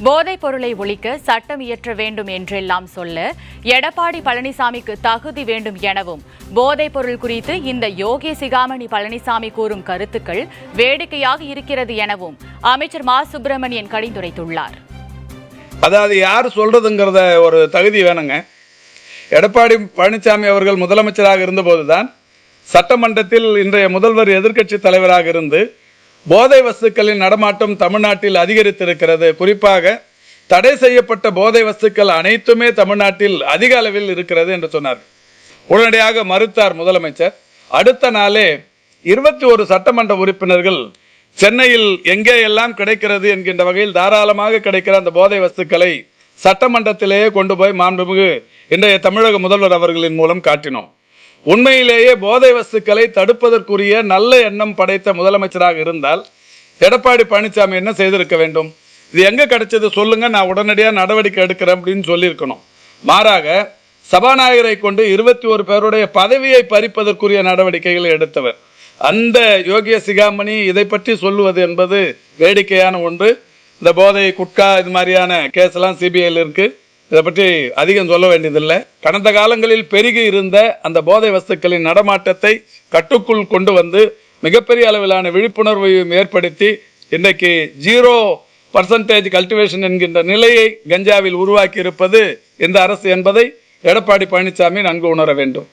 போதைப் பொருளை ஒழிக்க சட்டம் இயற்ற வேண்டும் என்றெல்லாம் சொல்ல எடப்பாடி பழனிசாமிக்கு தகுதி வேண்டும் எனவும் போதைப் பொருள் குறித்து இந்த யோகி சிகாமணி பழனிசாமி கூறும் கருத்துக்கள் வேடிக்கையாக இருக்கிறது எனவும் அமைச்சர் மா. சுப்பிரமணியன் கடிந்துரைத்துள்ளார் அதாவது யார் சொல்றதுங்கிறத ஒரு தகுதி வேணுங்க. எடப்பாடி பழனிசாமி அவர்கள் முதலமைச்சராக இருந்தபோதுதான் சட்டமன்றத்தில் இன்றைய முதல்வர் எதிர்க்கட்சி தலைவராக இருந்து போதை வஸ்துக்களின் நடமாட்டம் தமிழ்நாட்டில் அதிகரித்திருக்கிறது. குறிப்பாக தடை செய்யப்பட்ட போதை வஸ்துக்கள் அனைத்துமே தமிழ்நாட்டில் அதிக அளவில் இருக்கிறது என்று சொன்னார். உடனடியாக மறுத்தார் முதலமைச்சர். அடுத்த நாளே இருபத்தி ஒரு சட்டமன்ற உறுப்பினர்கள் சென்னையில் எங்கே எல்லாம் கிடைக்கிறது என்கின்ற வகையில் தாராளமாக கிடைக்கிற அந்த போதை வஸ்துக்களை சட்டமன்றத்திலேயே கொண்டு போய் மாண்புமிகு இன்றைய தமிழக முதல்வர் அவர்களின் மூலம் காட்டினோம். உண்மையிலேயே போதை வஸ்துக்களை தடுப்பதற்குரிய நல்ல எண்ணம் படைத்த முதலமைச்சராக இருந்தால் எடப்பாடி பழனிசாமி என்ன செய்திருக்க வேண்டும்? இது எங்க கிடைச்சது? சொல்லுங்க நான் உடனடியாக நடவடிக்கை எடுக்கிறேன் அப்படின்னு சொல்லியிருக்கணும். மாறாக சபாநாயகரை கொண்டு இருபத்தி ஒரு பேருடைய பதவியை பறிப்பதற்குரிய நடவடிக்கைகளை எடுத்தவர். அந்த யோகிய சிகாமணி இதை பற்றி சொல்லுவது என்பது வேடிக்கையான ஒன்று. இந்த போதை குட்கா இது மாதிரியான கேஸ் எல்லாம் சிபிஐயில் இருக்கு. இதை பற்றி அதிகம் சொல்ல வேண்டியதில்லை. கடந்த காலங்களில் பெருகி இருந்த அந்த போதை வஸ்துக்களின் நடமாட்டத்தை கட்டுக்குள் கொண்டு வந்து மிகப்பெரிய அளவிலான விழிப்புணர்வையும் ஏற்படுத்தி இன்றைக்கு ஜீரோ பர்சன்டேஜ் கல்டிவேஷன் என்கின்ற நிலையை கஞ்சாவில் உருவாக்கி இருப்பது இந்த அரசு என்பதை எடப்பாடி பழனிசாமி நன்கு உணர வேண்டும்.